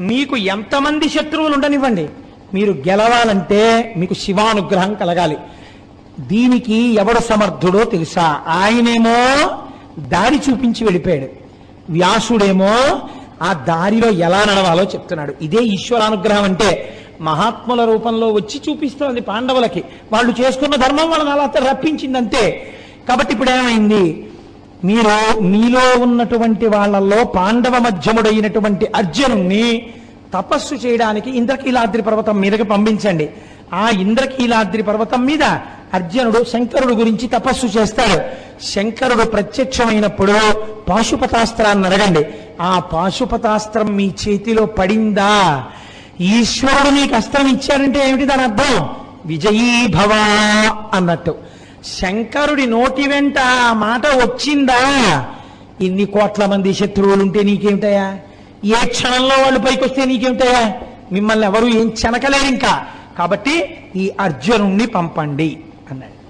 మీకు ఎంతమంది శత్రువులు ఉండనివ్వండి. మీరు గెలవాలంటే మీకు శివానుగ్రహం కలగాలి. దీనికి ఎవడు సమర్థుడో తెలుసా? ఆయనేమో దారి చూపించి వెళ్ళిపోయాడు. వ్యాసుడేమో ఆ దారిలో ఎలా నడవాలో చెప్తున్నాడు. ఇదే ఈశ్వరానుగ్రహం అంటే మహాత్ముల రూపంలో వచ్చి చూపిస్తోంది పాండవులకి. వాళ్ళు చేసుకున్న ధర్మం వాళ్ళని అలా రప్పించింది అంతే కాబట్టి ఇప్పుడు ఏమైంది? మీరు మీలో ఉన్నటువంటి వాళ్ళల్లో పాండవ మధ్యముడైనటువంటి అర్జునుణ్ణి తపస్సు చేయడానికి ఇంద్రకీలాద్రి పర్వతం మీదకి పంపించండి. ఆ ఇంద్రకీలాద్రి పర్వతం మీద అర్జునుడు శంకరుడు గురించి తపస్సు చేస్తాడు. శంకరుడు ప్రత్యక్షమైనప్పుడు పాశుపతాస్త్రాన్ని అడగండి. ఆ పాశుపతాస్త్రం మీ చేతిలో పడిందా? ఈశ్వరుడు నీకు అస్త్రం ఇచ్చాడంటే ఏమిటి దాని అర్థం? విజయీభవ అన్నట్టు. శంకరుడి నోటి వెంట ఆ మాట వచ్చిందా? ఇన్ని కోట్ల మంది శత్రువులు ఉంటే నీకేమిటయా ఏ క్షణంలో వాళ్ళు పైకి వస్తే నీకేమిటయా మిమ్మల్ని ఎవరు ఏం చెనకలేరు ఇంకా. కాబట్టి ఈ అర్జునుణ్ణి పంపండి అన్నాడు.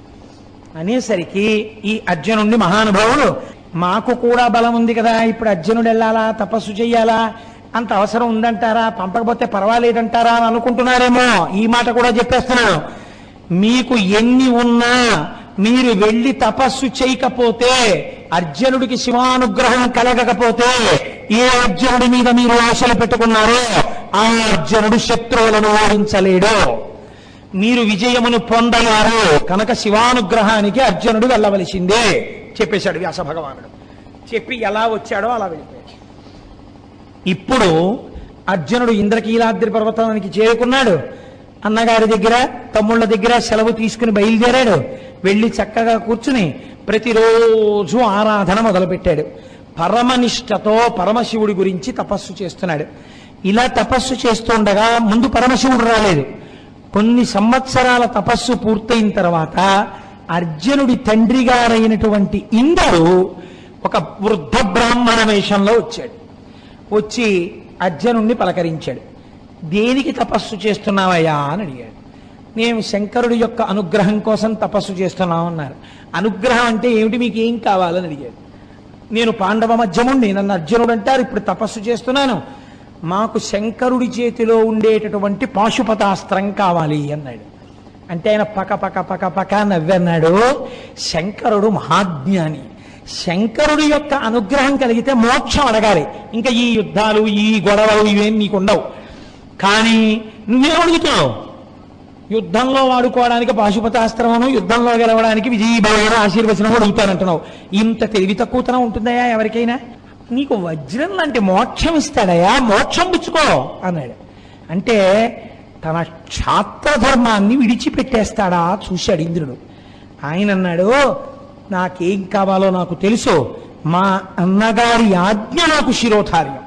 అనేసరికి ఈ అర్జునుణ్ణి మహానుభావుడు మాకు కూడా బలం ఉంది కదా ఇప్పుడు అర్జునుడు వెళ్ళాలా? తపస్సు చెయ్యాలా? అంత అవసరం ఉందంటారా? పంపకపోతే పర్వాలేదంటారా? అని అనుకుంటున్నారేమో. ఈ మాట కూడా చెప్పేస్తున్నాను మీకు ఎన్ని ఉన్నా మీరు వెళ్ళి తపస్సు చేయకపోతే అర్జునుడికి శివానుగ్రహం కలగకపోతే ఏ అర్జునుడి మీద మీరు ఆశలు పెట్టుకున్నారో ఆ అర్జునుడు శత్రువులను ఓడించలేడు. మీరు విజయమును పొందలేరు కనుక శివానుగ్రహానికి అర్జునుడు వెళ్ళవలసిందే చెప్పేశాడు వ్యాస భగవానుడు. చెప్పి ఎలా వచ్చాడో అలా వెళ్ళిపోయాడు. ఇప్పుడు అర్జునుడు ఇంద్రకీలాద్రి పర్వతానికి చేరుకున్నాడు. అన్నగారి దగ్గర తమ్ముళ్ళ దగ్గర సెలవు తీసుకుని బయలుదేరాడు. వెళ్ళి చక్కగా కూర్చుని ప్రతిరోజు ఆరాధన మొదలుపెట్టాడు. పరమనిష్టతో పరమశివుడి గురించి తపస్సు చేస్తున్నాడు. ఇలా తపస్సు చేస్తుండగా ముందు పరమశివుడు రాలేదు. కొన్ని సంవత్సరాల తపస్సు పూర్తయిన తర్వాత అర్జునుడి తండ్రి గారైనటువంటి ఇంద్రుడు ఒక వృద్ధ బ్రాహ్మణ వేషంలో వచ్చాడు. వచ్చి అర్జునుణ్ణి పలకరించాడు. దేనికి తపస్సు చేస్తున్నావయ్యా అని అడిగాడు. మేము శంకరుడి యొక్క అనుగ్రహం కోసం తపస్సు చేస్తున్నాం అన్నారు. అనుగ్రహం అంటే ఏమిటి? మీకు ఏం కావాలని అడిగాడు. నేను పాండవ మధ్యముండి నన్ను అర్జునుడు అంటారు ఇప్పుడు తపస్సు చేస్తున్నాను. మాకు శంకరుడి చేతిలో ఉండేటటువంటి పాశుపతాస్త్రం కావాలి అన్నాడు. అంటే ఆయన పక పక పక పక నవ్వన్నాడు. శంకరుడు మహాజ్ఞాని. శంకరుడి యొక్క అనుగ్రహం కలిగితే మోక్షం అడగాలి. ఇంకా ఈ యుద్ధాలు ఈ గొడవలు ఇవేం నీకు ఉండవు కానీ నువ్వే అడుగుతున్నావు యుద్ధంలో వాడుకోవడానికి పాశుపతాస్త్రమను యుద్ధంలో గెలవడానికి విజయీభావన ఆశీర్వచనం అడుగుతానంటున్నావు. ఇంత తెలివి తక్కువతనం ఉంటుందయా ఎవరికైనా? నీకు వజ్రం లాంటి మోక్షం ఇస్తాడయా మోక్షం పుచ్చుకో అన్నాడు. అంటే తన క్షాత్రధర్మాన్ని విడిచిపెట్టేస్తాడా చూశాడు ఇంద్రుడు. ఆయన అన్నాడు నాకేం కావాలో నాకు తెలుసు. మా అన్నగారి ఆజ్ఞ నాకు శిరోధార్యం.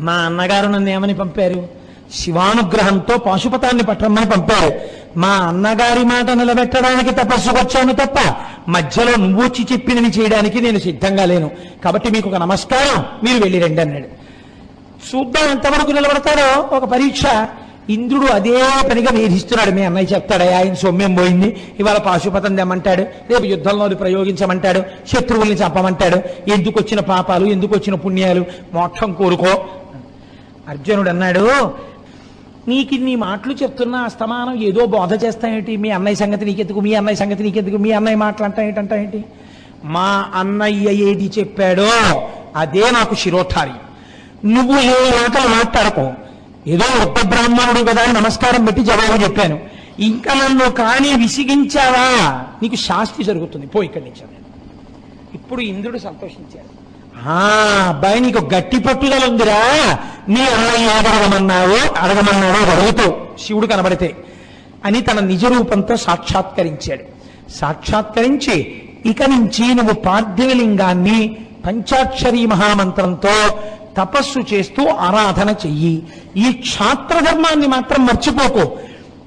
మా అన్నగారు నన్ను ఏమని పంపారు? శివానుగ్రహంతో పాశుపతాన్ని పట్టమని పంపారు. మా అన్నగారి మాట నిలబెట్టడానికి తపస్సుకొచ్చాను తప్ప మధ్యలో నువ్వు వచ్చి చెప్పినవి చేయడానికి నేను సిద్ధంగా లేను. కాబట్టి మీకు ఒక నమస్కారం. మీరు వెళ్ళి రండి అన్నాడు. చూద్దాం ఎంతవరకు నిలబడతాడో ఒక పరీక్ష. ఇంద్రుడు అదే పనిగా వేధిస్తున్నాడు. మీ అన్నయ్య చెప్తాడు ఆయన సొమ్యం పోయింది. ఇవాళ పాశుపతం తెమ్మంటాడు. రేపు యుద్ధంలో ప్రయోగించమంటాడు. శత్రువుల్ని చంపమంటాడు. ఎందుకు వచ్చిన పాపాలు? ఎందుకు వచ్చిన పుణ్యాలు? మోక్షం కోరుకో. అర్జునుడు అన్నాడు నీకు నీ మాటలు చెప్తున్నా అస్తమానం ఏదో బోధ చేస్తాయేంటి మీ అన్నయ్య సంగతి నీకెందుకు? మీ అన్నయ్య సంగతి నీకెందుకు? మీ అన్నయ్య మాటలు అంటా ఏంటి? మా అన్నయ్య ఏది చెప్పాడో అదే నాకు శిరోఠారి నువ్వు ఏ మాటలు మాట్లాడకు? ఏదో ఒక్క బ్రాహ్మణుడు కదా అని నమస్కారం పెట్టి జవాబు చెప్పాను. ఇంకా నన్ను కానీ విసిగించావా? నీకు శాస్తి జరుగుతుంది. పో ఇక్కడి నుంచి. ఇప్పుడు ఇంద్రుడు సంతోషించాడు. అబ్బాయి నీకు గట్టి పట్టుదల ఉందిరా. నీ అన్నయ్య ఏది అడగమన్నావు అడగమన్నాడు అడుగుతావు శివుడు కనబడితే అని తన నిజ రూపంతో సాక్షాత్కరించాడు. సాక్షాత్కరించి ఇక నుంచి నువ్వు పార్థివలింగాన్ని పంచాక్షరీ మహామంత్రంతో తపస్సు చేస్తూ ఆరాధన చెయ్యి. ఈ క్షాత్రధర్మాన్ని మాత్రం మర్చిపోకు.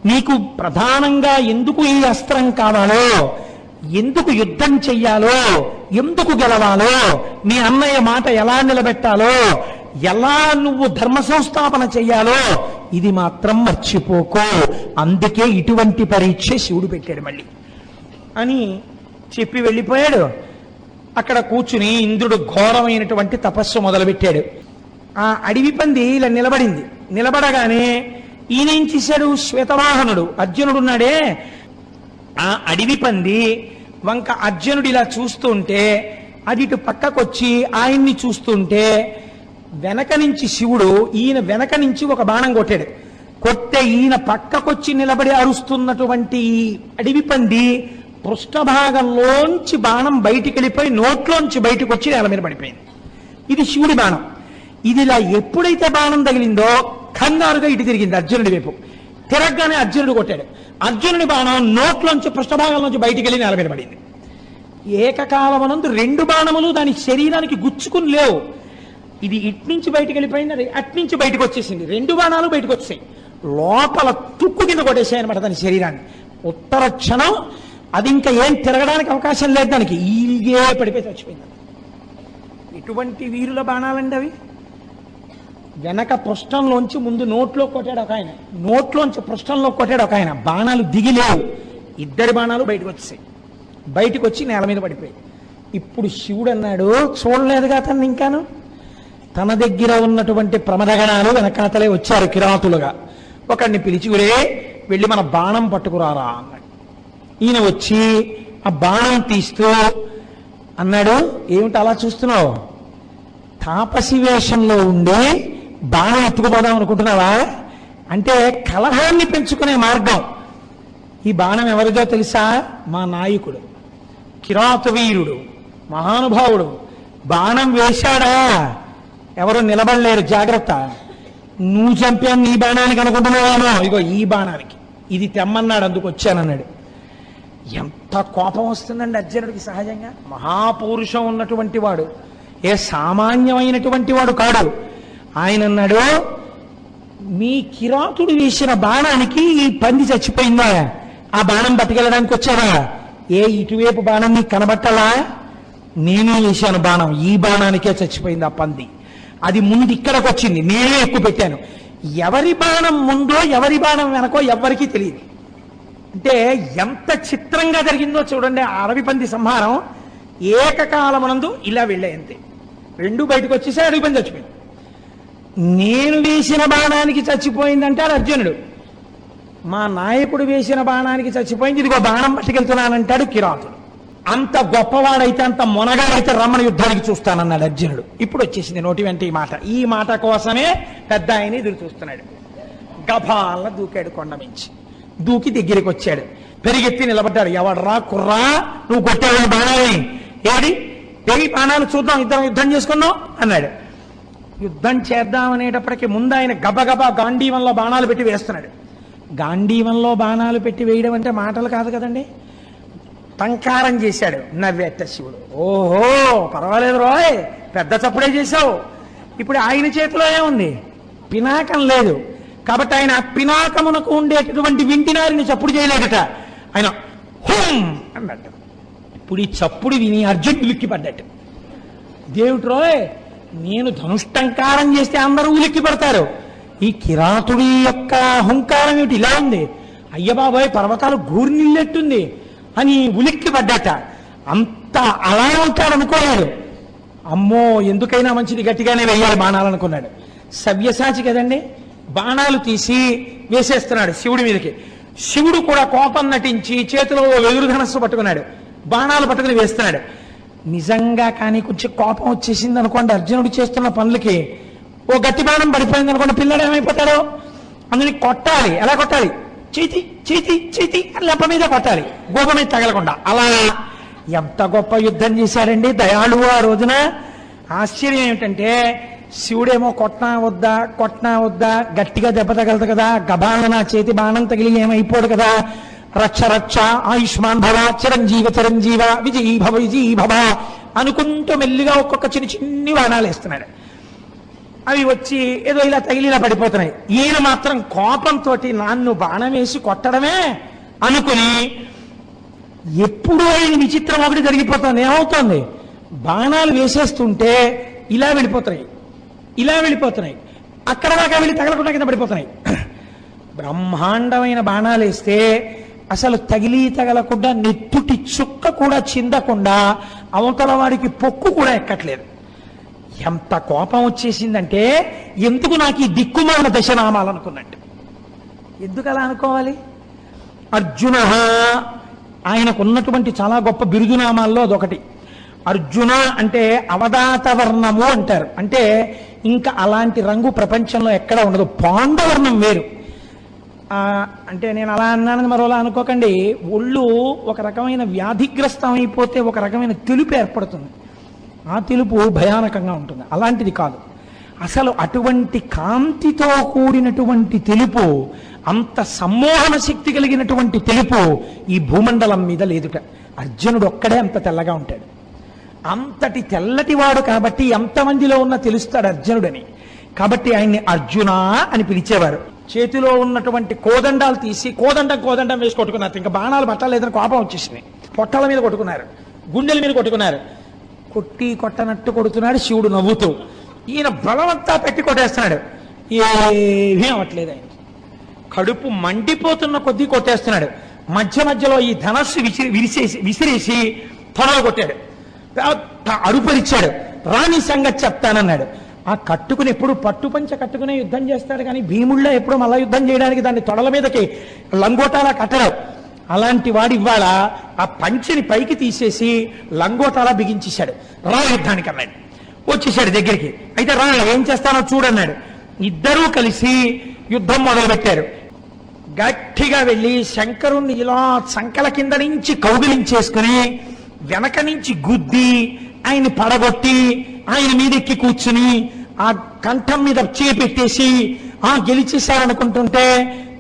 నీకు ప్రధానంగా ఎందుకు ఈ అస్త్రం కావాలో ఎందుకు యుద్ధం చెయ్యాలో? ఎందుకు గెలవాలో? నీ అన్నయ్య మాట ఎలా నిలబెట్టాలో? ఎలా నువ్వు ధర్మ సంస్థాపన చెయ్యాలో? ఇది మాత్రం మర్చిపోకో. అందుకే ఇటువంటి పరీక్ష శివుడు పెట్టాడు మళ్ళీ. అని చెప్పి వెళ్ళిపోయాడు. అక్కడ కూర్చుని ఇంద్రుడు ఘోరమైనటువంటి తపస్సు మొదలుపెట్టాడు. ఆ అడవి పంది ఇలా నిలబడింది. నిలబడగానే ఈయన ఏం చేశాడు? శ్వేతవాహనుడు అర్జునుడున్నాడే ఆ అడవి పంది వంక అర్జునుడు ఇలా చూస్తుంటే అది ఇటు పక్కకొచ్చి ఆయన్ని చూస్తుంటే వెనక నుంచి శివుడు ఈయన వెనక నుంచి ఒక బాణం కొట్టాడు. కొట్టే ఈయన పక్కకొచ్చి నిలబడి అరుస్తున్నటువంటి ఈ అడవి పంది పృష్ఠభాగంలోంచి బాణం బయటికి వెళ్ళిపోయి నోట్లోంచి బయటకు వచ్చి నేల మీద పడిపోయింది. ఇది శివుడి బాణం. ఇది ఇలా ఎప్పుడైతే బాణం తగిలిందో కంగారుగా ఇటు తిరిగింది అర్జునుడి వైపు. తిరగగానే అర్జునుడు కొట్టాడు. అర్జునుడి బాణం నోట్లోంచి పృష్ఠభాగంలోంచి బయటికి వెళ్ళి నేల మీద పడింది. ఏకకాలమనందు రెండు బాణములు దాని శరీరానికి గుచ్చుకుని లేవు. ఇది ఇట్నుంచి బయటికి వెళ్ళిపోయింది అది అట్నుంచి బయటకు వచ్చేసింది. రెండు బాణాలు బయటకు వచ్చాయి. లోపల తుక్కు కింద కొట్టేసాయి అనమాట దాని శరీరాన్ని. ఉత్తర క్షణం అది ఇంకా ఏం తిరగడానికి అవకాశం లేదు దానికి. ఈగే పడిపోయి చచ్చిపోయింది. ఎటువంటి వీరుల బాణాలండి అవి? వెనక పృష్ఠంలోంచి ముందు నోట్లో కొట్టాడు ఒక ఆయన. నోట్లోంచి పృష్ఠంలో కొట్టాడు ఒక ఆయన. బాణాలు దిగిలేవు. ఇద్దరి బాణాలు బయటకు వచ్చేసాయి బయటకు వచ్చి నేల మీద పడిపోయాయి. ఇప్పుడు శివుడు అన్నాడు చూడలేదుగా తను ఇంకాను? తన దగ్గర ఉన్నటువంటి ప్రమదగణాలు వెనకాతలే వచ్చారు కిరాతులుగా. ఒకడిని పిలిచి వెళ్ళి మన బాణం పట్టుకురారా అన్నాడు. ఈయన వచ్చి ఆ బాణం తీస్తూ అన్నాడు. ఏమిటి అలా చూస్తున్నావు? తాపసి వేషంలో ఉండే బాణం ఎత్తుకుపోదాం అనుకుంటున్నావా? అంటే కలహాన్ని పెంచుకునే మార్గం. ఈ బాణం ఎవరిదో తెలుసా? మా నాయకుడు. కిరాతవీరుడు మహానుభావుడు. బాణం వేశాడా? ఎవరు నిలబడలేరు జాగ్రత్త. నువ్వు చంపాను నీ బాణానికి అనుకుంటున్నావేమో? ఇగో ఈ బాణానికి. ఇది తెమ్మన్నాడు అందుకు వచ్చానన్నాడు. ఎంత కోపం వస్తుందండి అర్జునుడికి సహజంగా. మహాపౌరుషం ఉన్నటువంటి వాడు. ఏ సామాన్యమైనటువంటి వాడు కాడు. ఆయన అన్నాడు మీ కిరాతుడు వేసిన బాణానికి ఈ పంది చచ్చిపోయిందా? ఆ బాణం బతికెళ్ళడానికి వచ్చావా? ఏ ఇటువైపు బాణం నీకు కనబట్టాలా? నేనే వేశాను బాణం ఈ బాణానికే చచ్చిపోయింది ఆ పంది. అది ముందు ఇక్కడికి వచ్చింది నేనే ఎక్కువ పెట్టాను. ఎవరి బాణం ముందో ఎవరి బాణం వెనకో ఎవరికీ తెలియదు. అంటే ఎంత చిత్రంగా జరిగిందో చూడండి ఆ అరవి పంది సంహారం ఏకకాలమునందు ఇలా వెళ్ళాయి అంతే రెండు బయటకు వచ్చేసి అడవి పంది చచ్చిపోయింది. నేను వేసిన బాణానికి చచ్చిపోయిందంటే అది అర్జునుడు. మా నాయకుడు వేసిన బాణానికి చచ్చిపోయింది. ఇదిగో బాణం పట్టుకెళ్తున్నానంటాడు కిరాతుడు. అంత గొప్పవాడైతే అంత మొనగాడైతే రమణ యుద్ధానికి చూస్తానన్నాడు అర్జునుడు. ఇప్పుడు వచ్చేసింది నోటి వెంట ఈ మాట. ఈ మాట కోసమే పెద్ద ఆయన ఎదురు చూస్తున్నాడు. గభాల దూకాడు కొండ మించి. దూకి దగ్గరికి వచ్చాడు. పెరిగెత్తి నిలబడ్డాడు. ఎవడ్రా కుర్రా నువ్వు కొట్టావు బాణాలని ఏడి ఏడి బాణాలు చూద్దాం ఇద్దరం యుద్ధం చేసుకుందాం అన్నాడు. యుద్ధం చేద్దామనేటప్పటికి ముందు ఆయన గబగబా గాంధీవంలో బాణాలు పెట్టి వేస్తున్నాడు. గాంధీవంలో బాణాలు పెట్టి వేయడం అంటే మాటలు కాదు కదండి? టంకారం చేశాడు. నవ్వేట శివుడు. ఓహో పర్వాలేదు రోయ్ పెద్ద చప్పుడే చేశావు. ఇప్పుడు ఆయన చేతిలో ఏముంది? పినాకం లేదు. కాబట్టి ఆయన పినాకమునకు ఉండేటటువంటి వింటినారిని చప్పుడు చేయలేదట. ఆయన హోం అన్నట్టు. ఇప్పుడు ఈ చప్పుడు విని అర్జునుడు ఉలిక్కి పడ్డట్టు దేవుడు రోయ్ నేను ధనుష్టంకారం చేస్తే అందరూ ఉలిక్కి పడతారు. ఈ కిరాతుడి యొక్క అహంకారం ఏమిటి? ఇలా ఉంది. అయ్యబాబాయ్ పర్వతాలు గూర్నిల్లెట్టుంది అని ఉలిక్కి పడ్డట. అంత అలా ఉంటాడు అమ్మో ఎందుకైనా మంచిది గట్టిగానే వెయ్యాలి బాణాలనుకున్నాడు. సవ్యసాచి కదండి? బాణాలు తీసి వేసేస్తున్నాడు శివుడి మీదకి. శివుడు కూడా కోపం నటించి చేతిలో ఓ వెదురు ధనస్సు పట్టుకున్నాడు. బాణాలు పట్టుకుని వేస్తున్నాడు. నిజంగా కానీ కొంచెం కోపం వచ్చేసింది అనుకోండి అర్జునుడు చేస్తున్న పనులకి ఓ గట్టి బాణం పడిపోయింది అనుకోండి పిల్లడు ఏమైపోతాడో? అందుని కొట్టాలి. ఎలా కొట్టాలి? చేతి చేతి చేతి అని లెప్ప మీద కొట్టాలి. గోప మీద తగలకుండా. అలా ఎంత గొప్ప యుద్ధం చేశారండి దయాళువు ఆ రోజున. ఆశ్చర్యం ఏమిటంటే శివుడేమో కొట్నా వద్దా కొట్నా వద్దా గట్టిగా దెబ్బ తగలదు కదా గబాల నా చేతి బాణం తగిలి ఏమైపోడు కదా. రక్ష రక్ష ఆయుష్మాన్ భవ చిరంజీవ చిరంజీవ విజయీ భవ విజయీ భవ అనుకుంటూ మెల్లిగా ఒక్కొక్క చిన్న చిన్ని బాణాలు వేస్తున్నాడు. అవి వచ్చి ఏదో ఇలా తగిలిలా పడిపోతున్నాయి. ఈయన మాత్రం కోపంతో నాన్ను బాణం వేసి కొట్టడమే అనుకుని ఎప్పుడు ఆయన విచిత్రం ఒకటి జరిగిపోతుంది. ఏమవుతోంది? బాణాలు వేసేస్తుంటే ఇలా వెళ్ళిపోతున్నాయి. ఇలా వెళ్ళిపోతున్నాయి. అక్కడ దాకా వెళ్ళి తగలకుండా కింద పడిపోతున్నాయి. బ్రహ్మాండమైన బాణాలు వేస్తే అసలు తగిలి తగలకుండా నెత్తుటి చుక్క కూడా చిందకుండా అవతల వాడికి పొక్కు కూడా ఎక్కట్లేదు. ఎంత కోపం వచ్చేసిందంటే ఎందుకు నాకు ఈ దిక్కుమాల దశనామాలనుకున్నట్టు ఎందుకు అలా అనుకోవాలి? అర్జున ఆయనకున్నటువంటి చాలా గొప్ప బిరుదునామాల్లో అదొకటి. అర్జున అంటే అవధాతవర్ణము అంటారు. అంటే ఇంకా అలాంటి రంగు ప్రపంచంలో ఎక్కడ ఉండదు. పాండవర్ణం వేరు. అంటే నేను అలా అన్నానని మరోలా అనుకోకండి. ఒళ్ళు ఒక రకమైన వ్యాధిగ్రస్తం అయిపోతే ఒక రకమైన తెలుపు ఏర్పడుతుంది. ఆ తెలుపు భయానకంగా ఉంటుంది. అలాంటిది కాదు. అసలు అటువంటి కాంతితో కూడినటువంటి తెలుపు అంత సమ్మోహన శక్తి కలిగినటువంటి తెలుపు ఈ భూమండలం మీద లేదుట అర్జునుడు ఒక్కడే అంత తెల్లగా ఉంటాడు. అంతటి తెల్లటివాడు కాబట్టి ఎంతమందిలో ఉన్న తెలుస్తాడు అర్జునుడని. కాబట్టి ఆయన్ని అర్జున అని పిలిచేవారు. చేతిలో ఉన్నటువంటి కోదండాలు తీసి కోదండం కోదండం వేసి కొట్టుకున్నారు. ఇంకా బాణాలు పట్టలేదని కోపం వచ్చేసింది. పొట్టల మీద కొట్టుకున్నారు. గుండెల మీద కొట్టుకున్నారు. కొట్టి కొట్టనట్టు కొడుతున్నాడు శివుడు నవ్వుతూ. ఈయన బలమంతా పెట్టి కొట్టేస్తున్నాడు. ఏమీ అవ్వట్లేదు ఆయన. కడుపు మండిపోతున్న కొద్దీ కొట్టేస్తున్నాడు. మధ్య మధ్యలో ఈ ధనస్సు విసిరి విరిసేసి విసిరేసి తొడలు కొట్టాడు. పెద్ద అరుపరిచాడు. రాణి సంగతి చెప్తానన్నాడు. ఆ కట్టుకుని ఎప్పుడు పట్టుపంచ కట్టుకునే యుద్ధం చేస్తాడు కానీ భీముళ్ళ ఎప్పుడు మళ్ళా యుద్ధం చేయడానికి దాన్ని తొడల మీదకి లంగోటాలా కట్టడం. అలాంటి వాడు ఇవాళ ఆ పంచిని పైకి తీసేసి లంగోటాలా బిగించేశాడు. రా యుద్ధానికి అన్నాడు. వచ్చేసాడు దగ్గరికి. అయితే రా ఏం చేస్తానో చూడన్నాడు. ఇద్దరూ కలిసి యుద్ధం మొదలుపెట్టారు. గట్టిగా వెళ్ళి శంకరుణ్ణి ఇలా సంకల కింద నుంచి కౌగిలించేసుకుని వెనక నుంచి గుద్ది ఆయన పడగొట్టి ఆయన మీదెక్కి కూర్చుని ఆ కంఠం మీద చేపెట్టేసి ఆ గెలిచేశారనుకుంటుంటే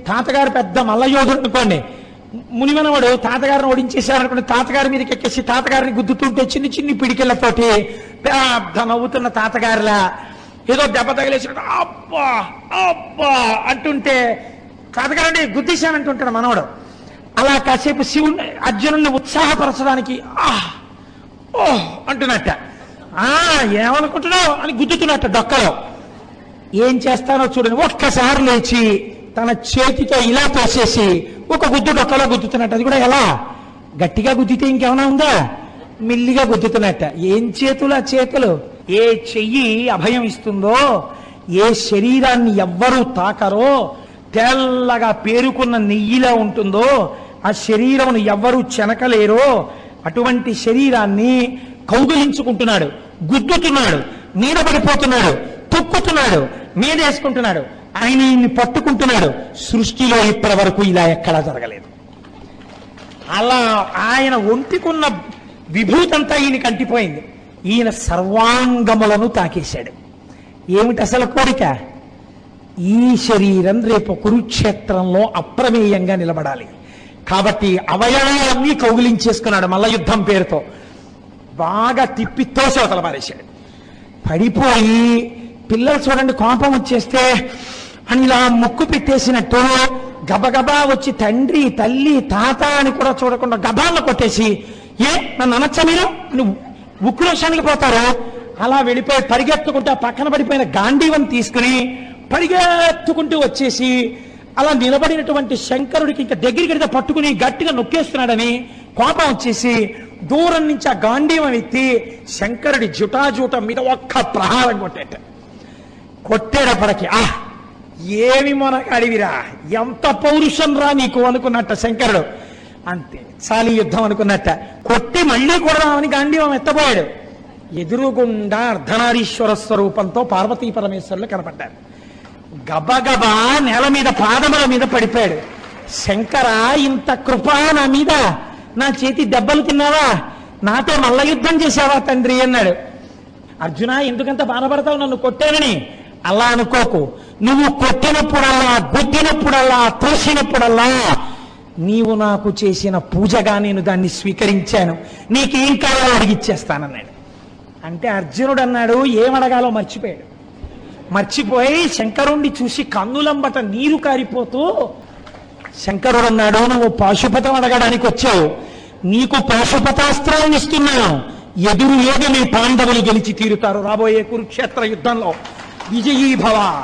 తాతగారు పెద్ద మల్లయోధుడు అనుకోండి. మునిమనవాడు తాతగారిని ఓడించేశారనుకుంటే తాతగారి మీదకి ఎక్కేసి తాతగారిని గుద్దుతుంటే చిన్ని చిన్ని పిడికిళ్ళతోటి పెద్ద నవ్వుతున్న తాతగారిలా ఏదో దెబ్బ తగిలేసినట్టు అబ్బా అబ్బా అంటుంటే తాతగారండి గుద్దేశానంటుంటాడు మనవడు. అలా కాసేపు శివుని అర్జునుడిని ఉత్సాహపరచడానికి ఆహ్ ఓహ్ అంటున్నట్ట. ఏమనుకుంటున్నావు అని గుద్దుతున్నట్ట డొక్కలో ఏం చేస్తానో చూడండి. ఒక్కసారి లేచి తన చేతితో ఇలా తోసేసి ఒక గుద్దు డొక్కలో గుద్దుతున్నట్టు. అది కూడా ఎలా? గట్టిగా గుద్దితే ఇంకేమైనా ఉందా? మిల్లిగా గుద్దుతున్నట్ట. ఏం చేతులు ఆ చేతులు? ఏ చెయ్యి అభయం ఇస్తుందో ఏ శరీరాన్ని ఎవ్వరూ తాకరో తెల్లగా పేరుకున్న నెయ్యిలా ఉంటుందో ఆ శరీరమును ఎవ్వరూ చెనకలేరో అటువంటి శరీరాన్ని కౌగులించుకుంటున్నాడు. గుద్దుతున్నాడు మీద పడిపోతున్నాడు తొక్కుతున్నాడు మీదేసుకుంటున్నాడు ఆయన ఈయన్ని పట్టుకుంటున్నాడు. సృష్టిలో ఇప్పటి వరకు ఇలా ఎక్కడా జరగలేదు. అలా ఆయన ఒంటికున్న విభూతంతా ఈయనకి అంటిపోయింది ఈయన సర్వాంగములను తాకేశాడు. ఏమిటి అసలు కోరిక? ఈ శరీరం రేపు కురుక్షేత్రంలో అప్రమేయంగా నిలబడాలి. కాబట్టి అవయవాలన్నీ కౌగిలించేసుకున్నాడు మల్ల యుద్ధం పేరుతో. బాగా తిప్పి తోసి అవతల పారేశాడు. పడిపోయి పిల్లలు చూడండి కోపం వచ్చేస్తే అని ముక్కు పెట్టేసినట్టు గబగబా వచ్చి తండ్రి తల్లి తాత అని కూడా చూడకుండా గబాల్లో కొట్టేసి ఏ నన్ను అనొచ్చా మీరు? అని ఉక్రోషానికి పోతారు. అలా వెళ్ళిపోయి పరిగెత్తుకుంటూ పక్కన పడిపోయిన గాంధీవం తీసుకుని పరిగెత్తుకుంటూ వచ్చేసి అలా నిలబడినటువంటి శంకరుడికి ఇంకా దగ్గరికి పట్టుకుని గట్టిగా నొక్కేస్తున్నాడని కోపం వచ్చేసి దూరం నుంచి ఆ గాంధీవం ఎత్తి శంకరుడి జుటాజూటం మీద ఒక్క ప్రహారం కొట్టేట. కొట్టేటప్పటికి ఆ ఏమి అడివిరా? ఎంత పౌరుషం రా నీకు అనుకున్నట్ట శంకరుడు. అంతే చాలి యుద్ధం అనుకున్నట్ట. కొట్టి మళ్ళీ కొడదామని గాంధీవం ఎత్తబోయాడు. ఎదురుగుండా అర్ధనారీశ్వర స్వరూపంతో పార్వతీ పరమేశ్వరులు కనపడ్డారు. గబగబా నేల మీద పాదముల మీద పడిపోయాడు. శంకర ఇంత కృప నా మీద. నా చేతి దెబ్బలు తిన్నావా? నాతో మల్ల యుద్ధం చేశావా తండ్రి అన్నాడు. అర్జున ఎందుకంత బాధపడతావు నన్ను కొట్టానని? అలా అనుకోకు. నువ్వు కొట్టినప్పుడల్లా గుద్దినప్పుడల్లా తోసినప్పుడల్లా నీవు నాకు చేసిన పూజగా నేను దాన్ని స్వీకరించాను. నీకేం కావాలో అడిగిచ్చేస్తానన్నాడు అంటే అర్జునుడు అన్నాడు ఏమడగాలో మర్చిపోయాడు. మర్చిపోయి శంకరుణ్ణి చూసి కన్నులంబట నీరు కారిపోతూ శంకరుడు అన్నాడు నువ్వు పాశుపతం అడగడానికి వచ్చావు. నీకు పాశుపతాస్త్రాలను ఇస్తున్నాను. ఎదురు ఏది మీ పాండవులు గెలిచి తీరుతారు రాబోయే కురుక్షేత్ర యుద్ధంలో. విజయీభవ.